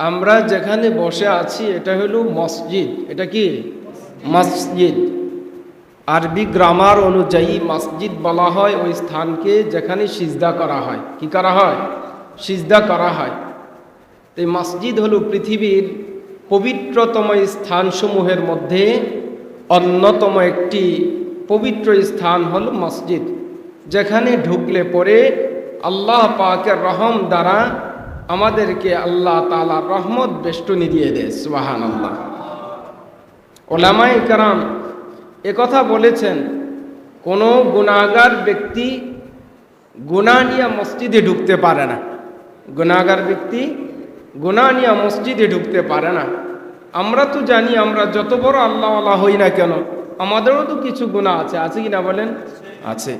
আমরা যেখানে বসে আছি, এটা হলো মসজিদ। এটা কি? মসজিদ। আরবি গ্রামার অনুযায়ী মসজিদ বলা হয় ওই স্থানকে যেখানে সিজদা করা হয়। কি করা হয়? সিজদা করা হয়। তো মসজিদ হলো পৃথিবীর পবিত্রতম স্থানসমূহের মধ্যে অন্যতম একটি পবিত্র স্থান হল মসজিদ। যেখানে ঢুকলে পরে আল্লাহ পাকের রহম দ্বারা আমাদেরকে আল্লাহ তালা রহমত বেষ্টনী দিয়ে দেয় সুবাহান আল্লাহ ওলামাই কারাম একথা বলেছেন, কোনো গুণাগার ব্যক্তি গুণা নিয়ে মসজিদে ঢুকতে পারে না। গুণাগার ব্যক্তি গুণা নিয়ে মসজিদে ঢুকতে পারে না। আমরা তো জানি আমরা যত বড় আল্লাহওয়ালা হই না কেন, আমাদেরও তো কিছু গুণা আছে আছে কি না বলেন? আছে।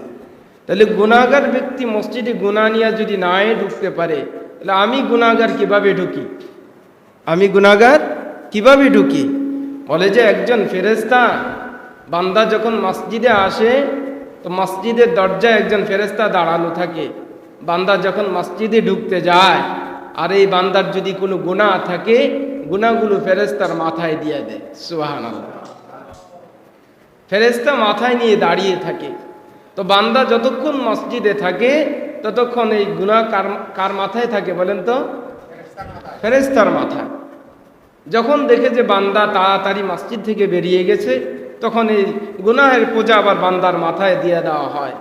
তাহলে গুণাগার ব্যক্তি মসজিদে গুণা নিয়ে যদি না ঢুকতে পারে তাহলে আমি গুণাগার কীভাবে ঢুকি? আমি গুণাগার কীভাবে ঢুকি? বলে যে একজন ফেরেস্তা বান্দা যখন মসজিদে আসে, তো মসজিদের দরজায় একজন ফেরেস্তা দাঁড়ানো থাকে। বান্দা যখন মসজিদে ঢুকতে যায়, আর এই বান্দার যদি কোনো গুণা থাকে গুণাগুলো ফেরেস্তার মাথায় দিয়ে দেয়। সুহান ফেরেস্তা মাথায় নিয়ে দাঁড়িয়ে থাকে। তো বান্দা যতক্ষণ মসজিদে থাকে ততক্ষণ এই গুণা কার কার মাথায় থাকে বলেন তো? ফেরেস্তার মাথায়। যখন দেখে যে বান্দা তাড়াতাড়ি মসজিদ থেকে বেরিয়ে গেছে, তখন এই গুনাহের পূজা আবার বান্দার মাথায় দিয়ে দেওয়া হয়।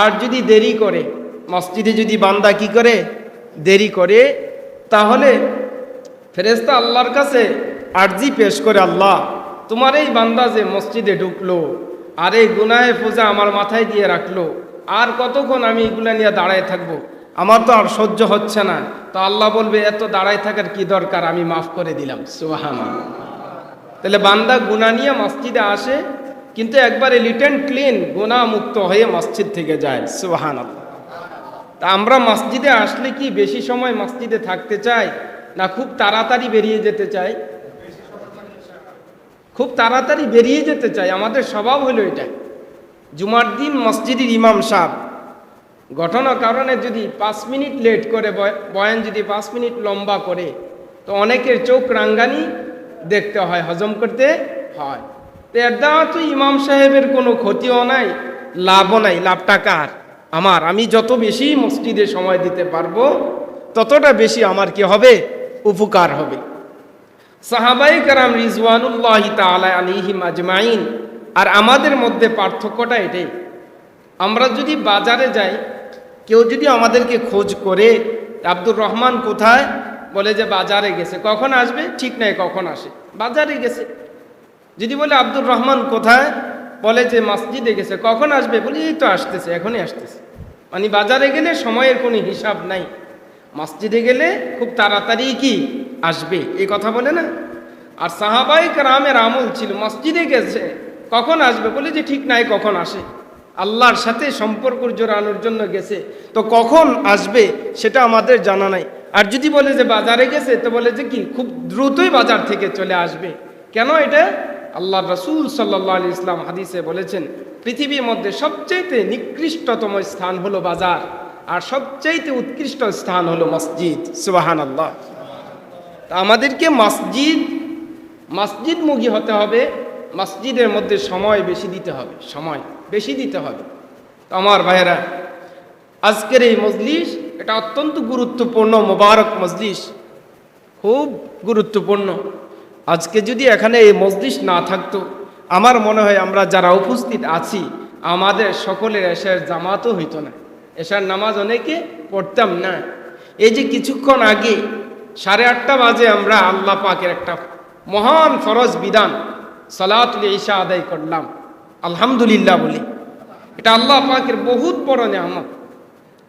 আর যদি দেরি করে, মসজিদে যদি বান্দা কি করে? দেরি করে, তাহলে ফেরেস্তা আল্লাহর কাছে আর্জি পেশ করে, আল্লাহ, তোমার এই বান্দা যে মসজিদে ঢুকলো, আর এই গুনাহে পূজা আমার মাথায় দিয়ে রাখল আর কতক্ষণ আমি এগুলা নিয়ে দাঁড়ায় থাকব? আমার তো আর সহ্য হচ্ছে না। তো আল্লাহ বলবে, এত দাঁড়ায় থাকার কি দরকার? আমি মাফ করে দিলাম। সুহান তাহলে বান্দা গুণা নিয়ে মসজিদে আসে, কিন্তু একবারে লিটেন ক্লিন গুণা মুক্ত হয়ে মসজিদ থেকে যায়। সুহান তা আমরা মসজিদে আসলে কি বেশি সময় মসজিদে থাকতে চাই, না খুব তাড়াতাড়ি বেরিয়ে যেতে চাই? খুব তাড়াতাড়ি বেরিয়ে যেতে চাই। আমাদের স্বভাব হলো এটা। জুমার দিন মসজিদের ইমাম সাহ ঘটনা কারণে যদি পাঁচ মিনিট লেট করে বয়ান যদি পাঁচ মিনিট লম্বা করে, তো অনেকের চোখ রাঙ্গানি দেখতে হয়, হজম করতে হয়। তো এর দ্বারা তো ইমাম সাহেবের কোনো ক্ষতিও নাই, লাভও নাই। লাভটা কার? আমার। আমি যত বেশি মসজিদে সময় দিতে পারব, ততটা বেশি আমার কি হবে? উপকার হবে। সাহাবাই কারাম রিজওয়ানুল্লাহ তালা আলিহিম আজমাইন আর আমাদের মধ্যে পার্থক্যটা এটাই। আমরা যদি বাজারে যাই, কেউ যদি আমাদেরকে খোঁজ করে, আব্দুর রহমান কোথায়? বলে যে বাজারে গেছে। কখন আসবে? ঠিক নাই, কখন আসে? বাজারে গেছে। যদি বলে, আব্দুর রহমান কোথায়? বলে যে, মসজিদে গেছে। কখন আসবে? বলি, এই তো আসতেছে, এখনই আসতেছে। মানে বাজারে গেলে সময়ের কোনো হিসাব নাই। মসজিদে গেলে খুব তাড়াতাড়ি কি আসবে? এই কথা বলে না। আর সাহাবাই রামের আমল ছিল, মসজিদে গেছে। কখন আসবে? বলে যে ঠিক নাই, কখন আসে? আল্লাহর সাথে সম্পর্ক জোরানোর জন্য গেছে। তো কখন আসবে সেটা আমাদের জানা নাই। আর যদি বলে যে বাজারে গেছে, তো বলে যে কি? খুব দ্রুতই বাজার থেকে চলে আসবে। কেন এটা? আল্লাহ রসুল সাল্লাহ আলি ইসলাম হাদিসে বলেছেন, পৃথিবীর মধ্যে সবচেয়ে নিকৃষ্টতম স্থান হলো বাজার, আর সবচাইতে উৎকৃষ্ট স্থান হলো মসজিদ। সুবাহান আল্লাহ তা আমাদেরকে মসজিদ, মসজিদমুখী হতে হবে। মসজিদের মধ্যে সময় বেশি দিতে হবে, সময় বেশি দিতে হবে। তো আমার ভাইয়েরা, আজকের এই মজলিস এটা অত্যন্ত গুরুত্বপূর্ণ, মোবারক মজলিস, খুব গুরুত্বপূর্ণ। আজকে যদি এখানে এই মজলিস না থাকতো, আমার মনে হয় আমরা যারা উপস্থিত আছি, আমাদের সকলের এশার জামাতও হইতো না। এশার নামাজ অনেকে পড়তাম না। এই যে কিছুক্ষণ আগে সাড়ে আটটা বাজে আমরা আল্লাহ পাকের একটা মহান ফরজ বিধান সালাতুল ঈশা আদায় করলাম। আলহামদুলিল্লাহ বলি। এটা আল্লাহ পাকের বহুত বড় নিয়ামত।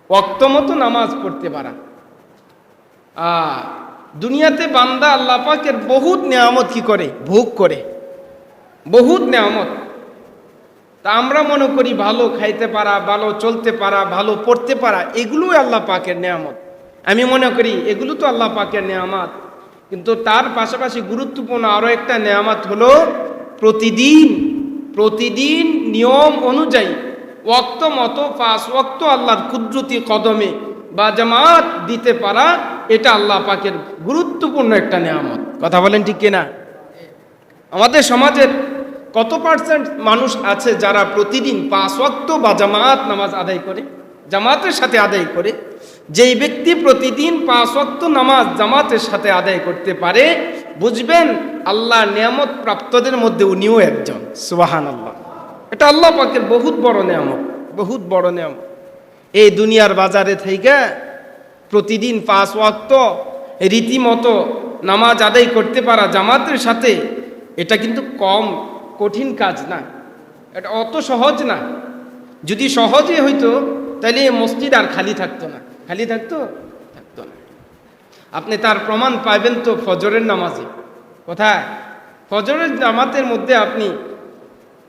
ওক্ত মতো নামাজ পড়তে পারা। দুনিয়াতে বান্দা আল্লাহ পাকের বহুত নিয়ামত কি করে? ভোগ করে। বহুত নিয়ামত। তা আমরা মনে করি ভালো খাইতে পারা, ভালো চলতে পারা, ভালো পড়তে পারা, এগুলোই আল্লাহ পাকের নিয়ামত। আমি মনে করি এগুলো তো আল্লাহ পাকের নিয়ামত। কিন্তু তার পাশাপাশি গুরুত্বপূর্ণ আরও একটা নিয়ামত হলো প্রতিদিন প্রতিদিন নিয়ম অনুযায়ী ওক্ত মতো পাঁচ ওক্ত আল্লাহর কুদরতি কদমে বা জামাত দিতে পারা, এটা আল্লাহ পাকের গুরুত্বপূর্ণ একটা নিয়ামত। কথা বলেন ঠিক কিনা? আমাদের সমাজের কত পার্সেন্ট মানুষ আছে যারা প্রতিদিন পাঁচ ওয়াক্ত বা জামাত নামাজ আদায় করে? জামাতের সাথে আদায় করে যেই ব্যক্তি প্রতিদিন পাঁচ নামাজ জামাতের সাথে আদায় করতে পারে, বুঝবেন আল্লাহ নিয়ামত প্রাপ্তদের মধ্যে উনিও একজন। সুবাহান আল্লাহ এটা আল্লাহ পাকের বহুত বড় নিয়ামত, বহুত বড় নিয়ামত। এই দুনিয়ার বাজারে থেকে প্রতিদিন পাঁচ ওয়াক্ত রীতিমতো নামাজ আদায় করতে পারা জামাতের সাথে, এটা কিন্তু কম, কঠিন কাজ না। এটা অত সহজ না। যদি সহজে হইতো তাহলে মসজিদ আর খালি থাকতো না। খালি থাকতো? থাকতো না আপনি তার প্রমাণ পাইবেন তো ফজরের নামাজে। কোথায়? ফজরের জামাতের মধ্যে আপনি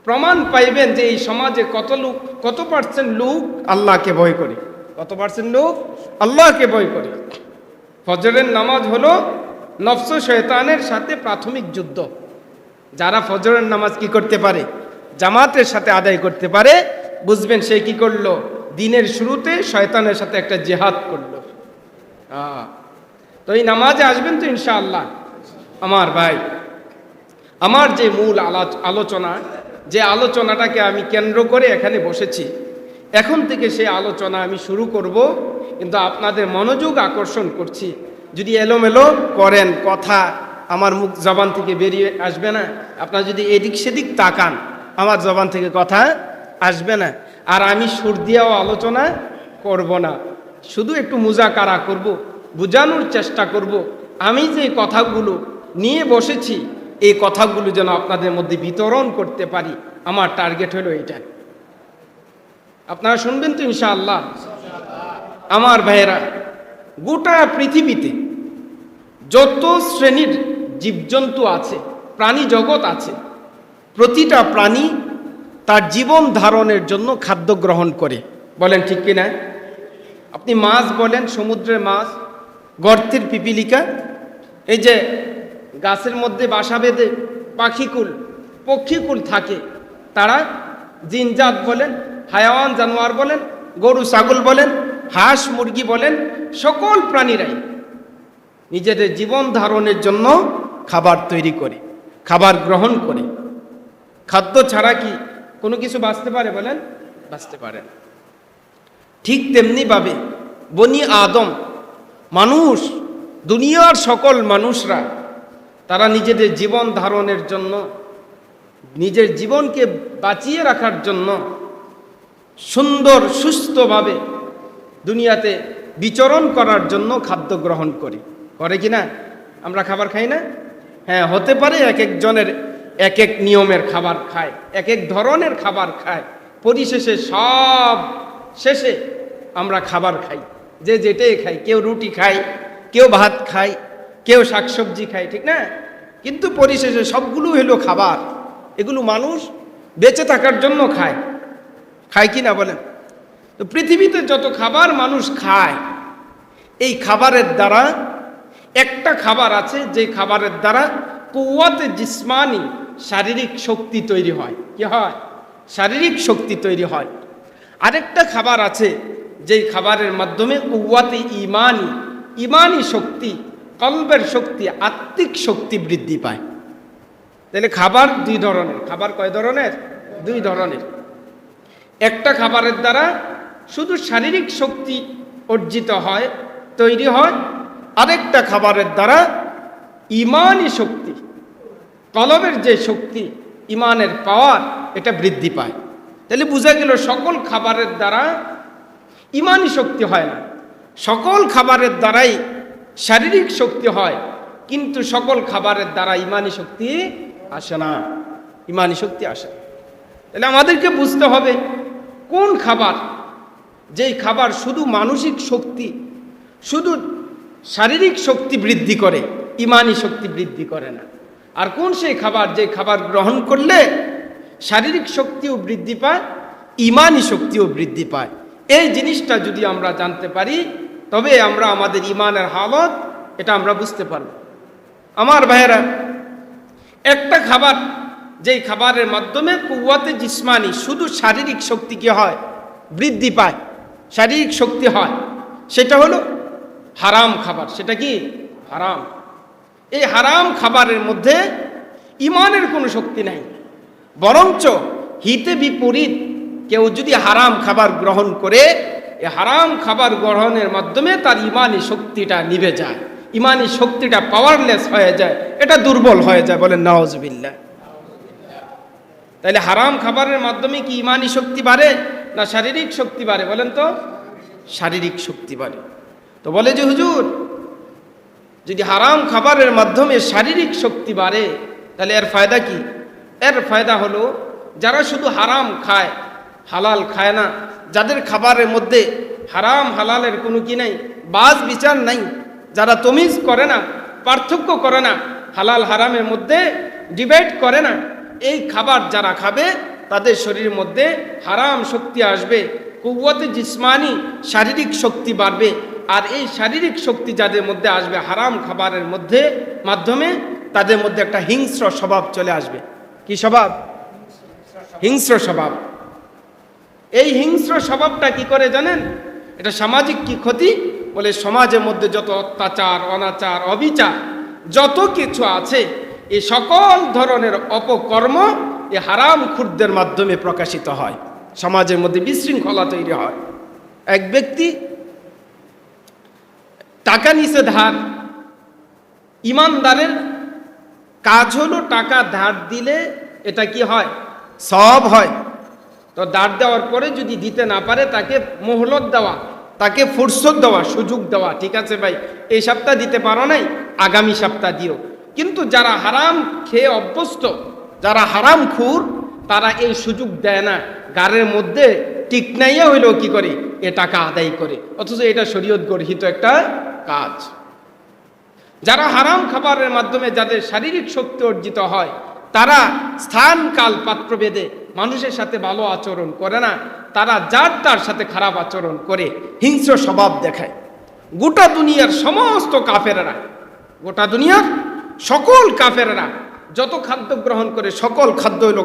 প্রমাণ পাইবেন যে এই সমাজে কত লোক, কত পার্সেন্ট লোক আল্লাহকে ভয় করে। কত পার্সেন্ট লোক আল্লাহকে ভয় করে। ফজরের নামাজ হলো নফস শয়তানের সাথে প্রাথমিক যুদ্ধ। যারা ফজরের নামাজ কি করতে পারে? জামাতের সাথে আদায় করতে পারে। বুঝবেন সে কি করল? দিনের শুরুতে শয়তানের সাথে একটা জেহাদ করল। তো এই নামাজে আসবেন তো ইনশাআল্লাহ। আমার ভাই, আমার যে মূল আলাচ- আলোচনা, যে আলোচনাটাকে আমি কেন্দ্র করে এখানে বসেছি, এখন থেকে সেই আলোচনা আমি শুরু করব, কিন্তু আপনাদের মনোযোগ আকর্ষণ করছি। যদি এলোমেলো করেন, কথা আমার মুখ জবান থেকে বেরিয়ে আসবে না। আপনার যদি এদিক সেদিক তাকান, আমার জবান থেকে কথা আসবে না। আর আমি সুর দিয়েও আলোচনা করব না। শুধু একটু মুজাকারা করব, বোঝানোর চেষ্টা করব। আমি যে কথাগুলো নিয়ে বসেছি, এই কথাগুলো যেন আপনাদের মধ্যে বিতরণ করতে পারি। আমার টার্গেট হলো এটা। আপনারা শুনবেন তো ইনশাআল্লাহ। আমার ভাইয়েরা, গোটা পৃথিবীতে যত শ্রেণির জীবজন্তু আছে, প্রাণী জগৎ আছে, প্রতিটা প্রাণী তার জীবন ধারণের জন্য খাদ্য গ্রহণ করে। বলেন ঠিক কিনা? আপনি মাছ বলেন, সমুদ্রের মাছ, গর্তের পিপিলিকা, এই যে গাছের মধ্যে বাসা বেঁধে পাখিকুল, পক্ষীকুল থাকে, তারা জিনজাত বলেন, হায়াওয়ান জানোয়ার বলেন, গরু, ছাগল বলেন, হাঁস, মুরগি বলেন, সকল প্রাণীরাই নিজেদের জীবন ধারণের জন্য খাবার তৈরি করে, খাবার গ্রহণ করে। খাদ্য ছাড়া কি কোনো কিছু বাঁচতে পারে বলেন? বাঁচতে পারে। ঠিক তেমনিভাবে বনি আদম মানুষ দুনিয়ার সকল মানুষরা তারা নিজেদের জীবন ধারণের জন্য নিজের জীবনকে বাঁচিয়ে রাখার জন্য সুন্দর সুস্থভাবে দুনিয়াতে বিচরণ করার জন্য খাদ্য গ্রহণ করি। করে কি না? আমরা খাবার খাই না? হ্যাঁ হতে পারে এক একজনের এক এক নিয়মের খাবার খায় এক এক ধরনের খাবার খায়। পরিশেষে সব শেষে আমরা খাবার খাই। যে যেটাই খাই, কেউ রুটি খায়, কেউ ভাত খায়, কেউ শাকসবজি খায়, ঠিক না? কিন্তু পরিশেষে সবগুলো হলো খাবার। এগুলো মানুষ বেঁচে থাকার জন্য খায়। খায় কি না বলেন? তো পৃথিবীতে যত খাবার মানুষ খায়, এই খাবারের দ্বারা একটা খাবার আছে, যে খাবারের দ্বারা কুয়াতে জিসমানি শারীরিক শক্তি তৈরি হয়। কি হয়? শারীরিক শক্তি তৈরি হয়। আরেকটা খাবার আছে, যেই খাবারের মাধ্যমে কুয়াতে ইমানি ইমানি শক্তি, কল্বের শক্তি, আত্মিক শক্তি বৃদ্ধি পায়। তাহলে খাবার দুই ধরনের। খাবার কয় ধরনের? দুই ধরনের। একটা খাবারের দ্বারা শুধু শারীরিক শক্তি অর্জিত হয়, তৈরি হয়। আরেকটা খাবারের দ্বারা ইমানই শক্তি কলবের যে শক্তি, ইমানের পাওয়ার এটা বৃদ্ধি পায়। তাহলে বোঝা গেল সকল খাবারের দ্বারা ইমানই শক্তি হয় না। সকল খাবারের দ্বারাই শারীরিক শক্তি হয়, কিন্তু সকল খাবারের দ্বারা ইমানি শক্তি আসে না। ইমানি শক্তি আসে তাহলে আমাদেরকে বুঝতে হবে কোন খাবার, যেই খাবার শুধু মানসিক শক্তি, শুধু শারীরিক শক্তি বৃদ্ধি করে ইমানি শক্তি বৃদ্ধি করে না। আর কোন সেই খাবার যে খাবার গ্রহণ করলে শারীরিক শক্তিও বৃদ্ধি পায়, ইমানি শক্তিও বৃদ্ধি পায়? এই জিনিসটা যদি আমরা জানতে পারি, তবে আমরা আমাদের ইমানের হালত, এটা আমরা বুঝতে পারব। আমার ভাইয়েরা, একটা খাবার, যেই খাবারের মাধ্যমে কুয়াতে জিসমানি, শুধু শারীরিক শক্তি কি হয়, বৃদ্ধি পায়, শারীরিক শক্তি হয়, সেটা হলো হারাম খাবার। সেটা কি? হারাম। এই হারাম খাবারের মধ্যে ইমানের কোনো শক্তি নাই। বরঞ্চ হিতে বিপরীত কেউ যদি হারাম খাবার গ্রহণ করে এই হারাম খাবার গ্রহণের মাধ্যমে তার ইমানি শক্তিটা নিভে যায়, ইমানি শক্তিটা পাওয়ারলেস হয়ে যায়, এটা দুর্বল হয়ে যায় বলেন নওয়াজবিল্লা তাহলে হারাম খাবারের মাধ্যমে কি ইমানি শক্তি বাড়ে না শারীরিক শক্তি বাড়ে বলেন তো? শারীরিক শক্তি বাড়ে। তো বলে যে, হুজুর যদি হারাম খাবারের মাধ্যমে শারীরিক শক্তি বাড়ে, তাহলে এর ফায়দা কি? এর ফায়দা হলো, যারা শুধু হারাম খায়, হালাল খায় না, যাদের খাবারের মধ্যে হারাম হালালের কোনো কি নাই, বাজ বিচার নাই, যারা তমিজ করে না, পার্থক্য করে না, হালাল হারামের মধ্যে ডিবেট করে না, এই খাবার যারা খাবে, তাদের শরীরের মধ্যে হারাম শক্তি আসবে কুয়াতে জিসমানি শারীরিক শক্তি বাড়বে আর এই শারীরিক শক্তি যাদের মধ্যে আসবে, হারাম খাবারের মধ্যে, মাধ্যমে তাদের মধ্যে একটা হিংস্র স্বভাব চলে আসবে। কি স্বভাব? হিংস্র স্বভাব। এই হিংস্র স্বভাবটা কি করে জানেন? এটা সামাজিক কি ক্ষতি? বলে সমাজের মধ্যে যত অত্যাচার, অনাচার, অবিচার, যত কিছু আছে এই সকল ধরনের অপকর্ম এই হারাম খুরদের মাধ্যমে প্রকাশিত হয়। সমাজের মধ্যে বিশৃঙ্খলা তৈরি হয়। এক ব্যক্তি টাকা নিচে ধার। ইমানদারের কাজ হলো টাকা ধার দিলে এটা কি হয়? সব হয়। তো ধার দেওয়ার পরে যদি দিতে না পারে, তাকে মোহলত দেওয়া, তাকে ফুরসত দেওয়া, সুযোগ দেওয়া। ঠিক আছে ভাই, এই সপ্তাহ দিতে পারো নাই, আগামী সপ্তাহ দিও। কিন্তু যারা হারাম খেয়ে অভ্যস্ত, যারা হারাম খুর তারা এই সুযোগ দেয় না। গাড়ের মধ্যে টিকনাইয়া হইলেও কি করে? এ টাকা আদায় করে। অথচ এটা শরীয়ত গর্হিত একটা কাজ। যারা হারাম খাবারের মাধ্যমে যাদের শারীরিক শক্তি অর্জিত হয়, তারা স্থান, কাল, পাত্রভেদে মানুষের সাথে ভালো আচরণ করে না। তারা যার তার সাথে খারাপ আচরণ করে। হিংস্র স্বভাব দেখায়। গোটা দুনিয়ার সমস্ত কাফেরা গোটা দুনিয়ার সকল কাফেরা যত খাদ্য গ্রহণ করে সকল খাদ্য হইল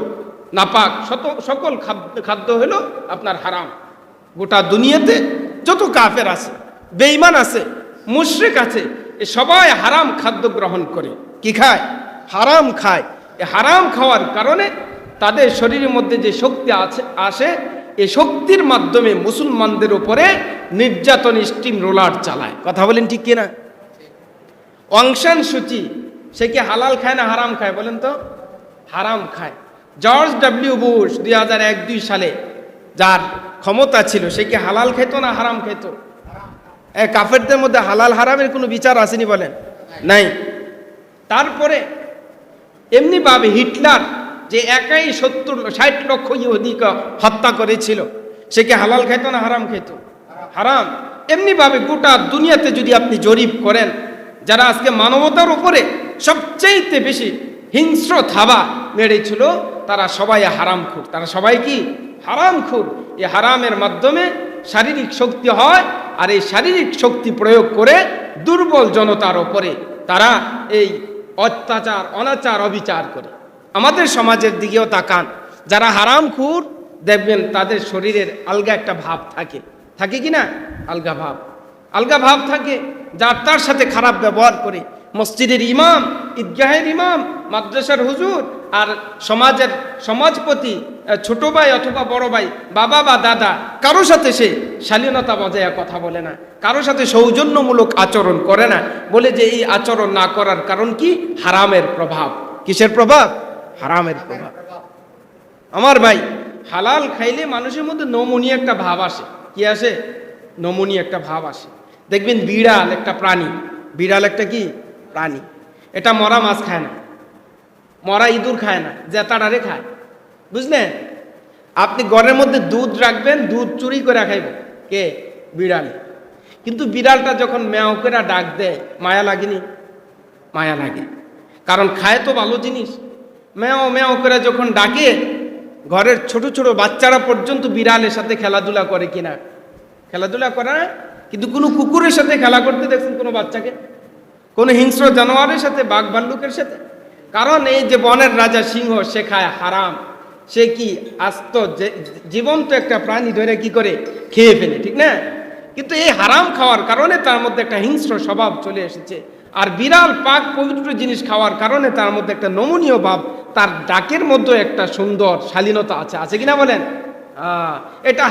নাপাক। শত, সকল খাদ্য হইল আপনার হারাম। গোটা দুনিয়াতে যত কাফের আছে, বেঈমান আছে, মুশরিক আছে, এ সবাই হারাম খাদ্য গ্রহণ করে। কি খায়? হারাম খায়। এ হারাম খাওয়ার কারণে তাদের শরীরের মধ্যে যে শক্তি আছে, আসে, এ শক্তির মাধ্যমে মুসলমানদের উপরে নির্যাতন, স্টিম, রোলার চালায়। কথা বলেন ঠিক কিনা? অংশান সূচি, সে কি হালাল খায় না হারাম খায়? বলেন তো। হারাম খায়। জর্জ ডাব্লিউ বুশ দুই হাজার এক, দুই সালে যার ক্ষমতা ছিল, সে কি হালাল খেত না হারাম খেত? কাফেরদের মধ্যে হালাল হারামের কোনো বিচার আসেনি বলেন? নাই। তারপরে এমনিভাবে হিটলার যে একাই সত্তর, ষাট লক্ষ ইহুদিকে হত্যা করেছিল, সে কি হালাল খেত না হারাম খেত? হারাম। এমনিভাবে গোটা দুনিয়াতে যদি আপনি জরিপ করেন, যারা আজকে মানবতার উপরে সবচেয়েতে বেশি হিংস্র থাবা মেরেছিল তারা সবাই হারাম খুর। তারা সবাই কি? হারাম খুর। এই হারামের মাধ্যমে শারীরিক শক্তি হয় আর এই শারীরিক শক্তি প্রয়োগ করে দুর্বল জনতার ওপরে তারা এই অত্যাচার, অনাচার, অবিচার করে। আমাদের সমাজের দিকেও তাকান। যারা হারাম খুর, দেখবেন তাদের শরীরের আলগা একটা ভাব থাকে। থাকে কি না? আলগা ভাব। আলগা ভাব থাকে। যার তার সাথে খারাপ ব্যবহার করে। মসজিদের ইমাম, ঈদগাহের ইমাম, মাদ্রাসার হুজুর আর সমাজের সমাজপতি ছোট ভাই অথবা বড় ভাই, বাবা বা দাদা, কারও সাথে সে শালীনতা বজায় কথা বলে না, কারও সাথে সৌজন্যমূলক আচরণ করে না। বলে যে এই আচরণ না করার কারণ কি? হারামের প্রভাব। কিসের প্রভাব? হারামের প্রভাব। আমার ভাই, হালাল খাইলে মানুষের মধ্যে নমুনি একটা ভাব আসে। কি আসে? নমুনি একটা ভাব আসে। দেখবেন বিড়াল একটা প্রাণী। বিড়াল একটা কি? প্রাণী। এটা মরা মাছ খায় না। মরা ইঁদুর খায় না, জেতাড়ারে খায়। বুঝলেন? আপনি ঘরের মধ্যে দুধ রাখবেন, দুধ চুরি করে খাইব কে? বিড়াল। কিন্তু বিড়ালটা যখন ম্যাও করে ডাক দেয়, মায়া লাগেনি? মায়া লাগে। কারণ খায় তো ভালো জিনিস। ম্যাও ম্যাও করে যখন ডাকে, ঘরের ছোট ছোট বাচ্চারা পর্যন্ত বিড়ালের সাথে খেলাধুলা করে কিনা? খেলাধুলা করে না? কিন্তু কোনো কুকুরের সাথে খেলা করতে দেখছেন কোনো বাচ্চাকে? কোনো হিংস্র জানোয়ারের সাথে, বাঘ ভাল্লুকের সাথে? কারণ এই যে বনের রাজা সিংহ সে খায় হারাম। সে কি আস্ত জীবন্ত একটা প্রাণী ধরে কি করে খেয়ে ফেলে, ঠিক না? কিন্তু এই হারাম খাওয়ার কারণে তার মধ্যে একটা হিংস্র স্বভাব চলে এসেছে। আর বিরাল পাক, পবিত্র জিনিস খাওয়ার কারণে তার মধ্যে একটা নমনীয় ভাব, তার ডাকের মধ্যে একটা সুন্দর শালীনতা আছে। আছে কিনা বলেন? এটা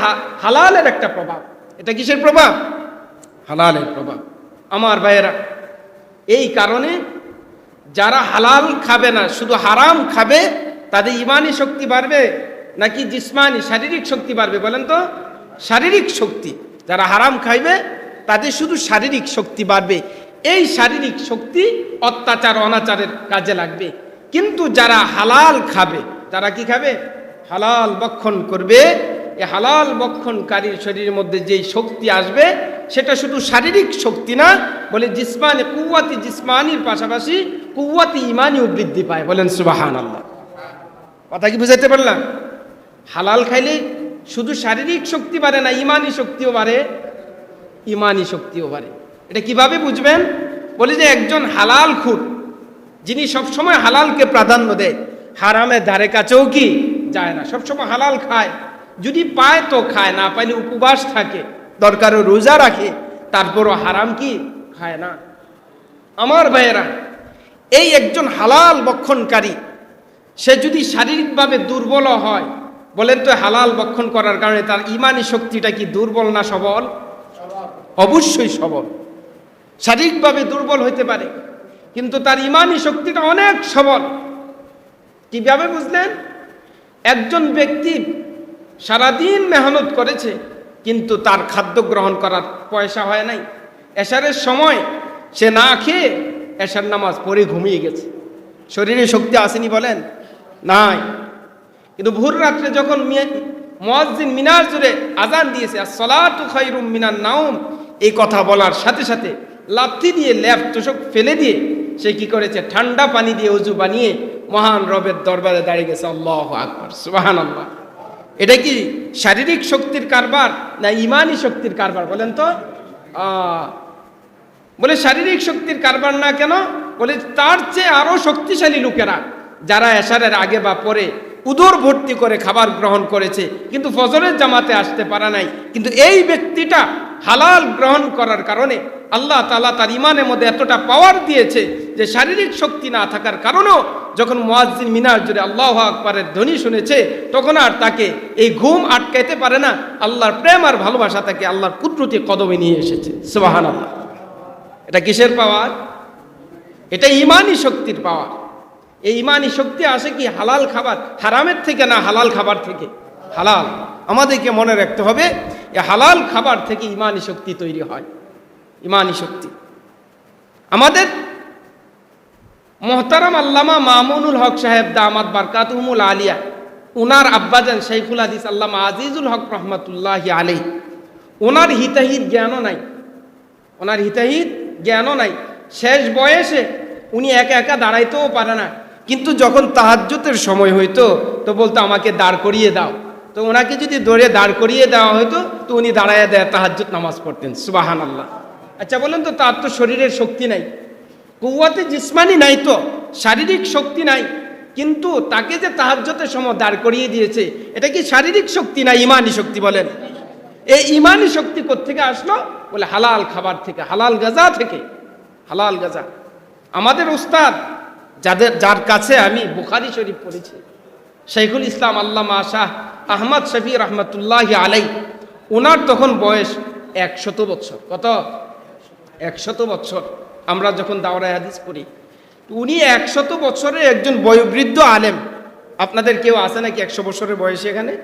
হালালের একটা প্রভাব। এটা কিসের প্রভাব? হালালের প্রভাব। আমার ভাইয়েরা, এই কারণে যারা হালাল খাবে না, শুধু হারাম খাবে, তাদের ইমানি শক্তি বাড়বে নাকি জিসমানি, শারীরিক শক্তি বাড়বে বলেন তো? শারীরিক শক্তি, যারা হারাম খাইবে, তাদের শুধু শারীরিক শক্তি বাড়বে। এই শারীরিক শক্তি অত্যাচার, অনাচারের কাজে লাগবে। কিন্তু যারা হালাল খাবে, তারা কি খাবে? হালাল বক্ষণ করবে। এ হালাল বক্ষণকারীর শরীরের মধ্যে যেই শক্তি আসবে, সেটা শুধু শারীরিক শক্তি না, বলে জিসমানি কুয়াতি জিসমানির পাশাপাশি কুয়াতি ইমানিও বৃদ্ধি পায়, বলেন সুবাহান আল্লাহ কথা কি বুঝাইতে পারলাম? হালাল খাইলে শুধু শারীরিক শক্তি বাড়ে না ইমানি শক্তিও বাড়ে ইমানি শক্তিও বাড়ে। এটা কীভাবে বুঝবেন? বলে যে একজন হালাল খুর যিনি সবসময় হালালকে প্রাধান্য দেয় হারামের ধারে কাছেও কি যায় না, সবসময় হালাল খায়। যদি পায় তো খায়, না পাইলে উপবাস থাকে, দরকারও রোজা রাখে, তারপরও হারাম কি? খায় না। আমার ভাইয়েরা এই একজন হালাল বক্ষণকারী, সে যদি শারীরিকভাবে দুর্বল হয়, বলেন তো হালাল বক্ষণ করার কারণে তার ইমানি শক্তিটা কি দুর্বল না সবল? অবশ্যই সবল। শারীরিকভাবে দুর্বল হইতে পারে, কিন্তু তার ইমানি শক্তিটা অনেক সবল। কীভাবে বুঝলেন? একজন ব্যক্তি সারাদিন মেহনত করেছে, কিন্তু তার খাদ্য গ্রহণ করার পয়সা হয় নাই। এশারের সময় সে না খেয়ে এশার নামাজ পড়ে ঘুমিয়ে গেছে। শরীরে শক্তি আসেনি বলেন? নাই। কিন্তু ভোর রাত্রে যখন মোয়াজ্জিন মিনার জুড়ে আজান দিয়েছে আর সলাতু খাইরুম মিনার নাউম এই কথা বলার সাথে সাথে লাথি দিয়ে ল্যাপ তোষক ফেলে দিয়ে সে কি করেছে? ঠান্ডা পানি দিয়ে উজু বানিয়ে মহান রবের দরবারে দাঁড়িয়ে গেছে। আল্লাহ আকবর সুবাহান আল্লাহ এটা কি শারীরিক শক্তির কারবার না ইমানি শক্তির কারবার বলেন তো? বলে শারীরিক শক্তির কারবার না কেন? বলে তার চেয়ে আরও শক্তিশালী লোকেরা, যারা এশারের আগে বা পরে উদর ভর্তি করে খাবার গ্রহণ করেছে, কিন্তু ফজরের জামাতে আসতে পারা নাই। কিন্তু এই ব্যক্তিটা হালাল গ্রহণ করার কারণে আল্লাহ তালা তার ইমানের মধ্যে এতটা পাওয়ার দিয়েছে যে শারীরিক শক্তি না থাকার কারণেও যখন মোয়াজ্জিন মিনার জুড়ে আল্লাহ আকবরের ধ্বনি শুনেছে, তখন আর তাকে এই ঘুম আটকাইতে পারে না। আল্লাহর প্রেম আর ভালোবাসা তাকে আল্লাহর কুদরতি কদমে নিয়ে এসেছে। সুবাহান আল্লাহ এটা কিসের পাওয়ার? এটা ইমানই শক্তির পাওয়ার। এই ইমানই শক্তি আসে কি হালাল খাবার? হারামের থেকে না হালাল খাবার থেকে? হালাল। আমাদেরকে মনে রাখতে হবে, এ হালাল খাবার থেকে ইমানই শক্তি তৈরি হয়। ইমানই শক্তি। আমাদের মোহতারাম আল্লামা মামুনুল হক সাহেব দামাত বারকাতুমুল আলিয়া, উনার আব্বাজান শাইখুল হাদিস আল্লামা আজিজুল হক রহমতুল্লাহ আলাই ওনার হিতাহিত জ্ঞানও নাই। ওনার হিতাহিত জ্ঞানও নাই। শেষ বয়সে উনি একা একা দাঁড়াইতেও পারে না। কিন্তু যখন তাহাজ্জুতের সময় হইতো, তো বলতো, আমাকে দাঁড় করিয়ে দাও। তো ওনাকে যদি দৌড়ে দাঁড় করিয়ে দেওয়া হতো তো উনি দাঁড়াইয়া দেয় তাহাজ্জুত নামাজ পড়তেন। সুবাহান আল্লাহ আচ্ছা বলেন তো, তার তো শরীরের শক্তি নাই। কুয়াতে জিসমানি নাই তো, শারীরিক শক্তি নাই। কিন্তু তাকে যে তাহাজ্জতের সময় দাঁড় করিয়ে দিয়েছে, এটা কি শারীরিক শক্তি না ইমানি শক্তি বলেন? এই ইমানি শক্তি থেকে আসলো? বলে হালাল খাবার থেকে, হালাল গাজা থেকে, হালাল গাজা। আমাদের উস্তাদ, যাদের, যার কাছে আমি বুখারি শরীফ পড়েছি শেখুল ইসলাম আল্লামা শাহ আহমদ শফি রহমতুল্লাহ আলাই ওনার তখন বয়স একশত বছর। কত? একশত বছর। আমরা যখন দাওরায় হাদিস পড়ি, উনি একশত বছরের একজন বয়োবৃদ্ধ আলেম। আপনাদের কেউ আছে নাকি একশো বছরের বয়সে এখানে?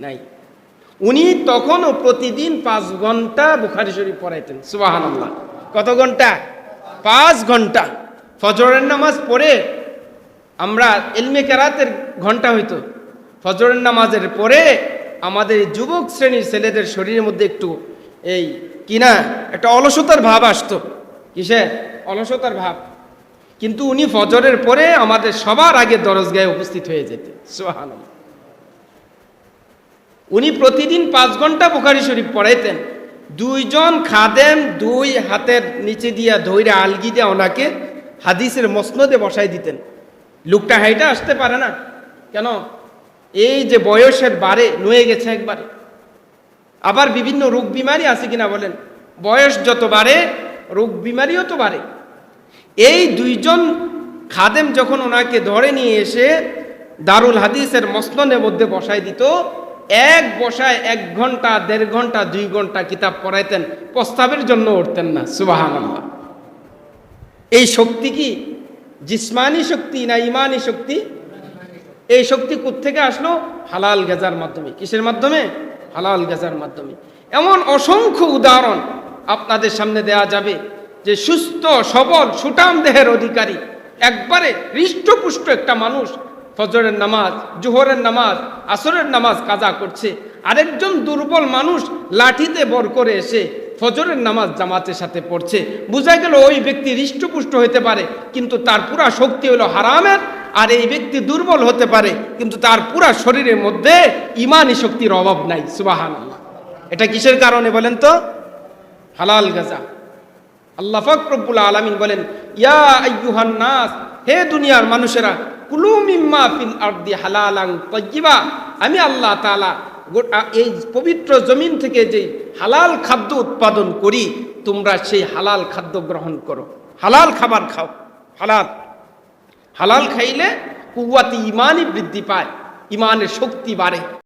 নাই। উনি তখনও প্রতিদিন পাঁচ ঘণ্টা বুখারি শরীফ পড়াইতেন সুবাহান কত ঘণ্টা? পাঁচ ঘণ্টা। ফজরের নামাজ পড়ে আমরা এলমে কেরাতের ঘণ্টা হইতো। ফজরের নামাজের পরে আমাদের যুবক শ্রেণির ছেলেদের শরীরের মধ্যে একটু এই কিনা একটা অলসতার ভাব আসতো। কিসে? অলসতার ভাব। কিন্তু উনি ফজরের পরে আমাদের সবার আগে দরজগায় উপস্থিত হয়ে যেতেন সুহান উনি প্রতিদিন পাঁচ ঘণ্টা বুখারি শরীফ পড়াইতেন। দুইজন খাদেম দুই হাতের নিচে দিয়া ধৈরে আলগি দিয়ে ওনাকে হাদিসের মসনদে বসাই দিতেন। লোকটা হাইটা আসতে পারে না। কেন? এই যে বয়সের বারে নুয়ে গেছে একবারে। আবার বিভিন্ন রোগ বিমারি আছে কিনা বলেন। বয়স যত বাড়ে, রোগ বিমারিও তো বাড়ে। এই দুইজন খাদেম যখন ওনাকে ধরে নিয়ে এসে দারুল হাদিসের মসলনের মধ্যে বসাই দিত এক বসায় এক ঘণ্টা, দেড় ঘণ্টা, দুই ঘণ্টা কিতাব পড়াইতেন, প্রস্তাবের জন্য উঠতেন না সুবাহান এই শক্তি কি? জিসমানি শক্তি না ইমানি শক্তি? এই শক্তি থেকে আসলো? হালাল গেজার মাধ্যমে। কিসের মাধ্যমে? হালাল গেজার মাধ্যমে। এমন অসংখ্য উদাহরণ আপনাদের সামনে দেয়া যাবে যে সুস্থ, সবল সুটাম দেহের অধিকারী, একবারে হৃষ্টপুষ্ট একটা মানুষ ফজরের নামাজ, জোহরের নামাজ, আসরের নামাজ কাজা করছে। আরেকজন দুর্বল মানুষ লাঠিতে বর করে এসে ফজরের নামাজ জামাতের সাথে পড়ছে। বোঝা গেল ওই ব্যক্তি হৃষ্টপুষ্ট হতে পারে, কিন্তু তার পুরা শক্তি হলো হারামের, আর এই ব্যক্তি দুর্বল হতে পারে, কিন্তু তার পুরা শরীরের মধ্যে ইমানি শক্তির অভাব নাই। সুবাহান এটা কিসের কারণে বলেন তো? হালাল গাজা। আল্লাহ ফকরবুল আলমিন বলেন, ইয়া আইয়ুহান নাস, হে দুনিয়ার মানুষেরা কুলু মিম্মা ফিল আর্দি হালালাং তজ্জিবা আমি আল্লাহ তাআলা এই পবিত্র জমিন থেকে যে হালাল খাদ্য উৎপাদন করি, তোমরা সেই হালাল খাদ্য গ্রহণ করো। হালাল খাবার খাও, হালাল। হালাল খাইলে কুয়াতি ইমানই বৃদ্ধি পায় ইমানের শক্তি বাড়ে।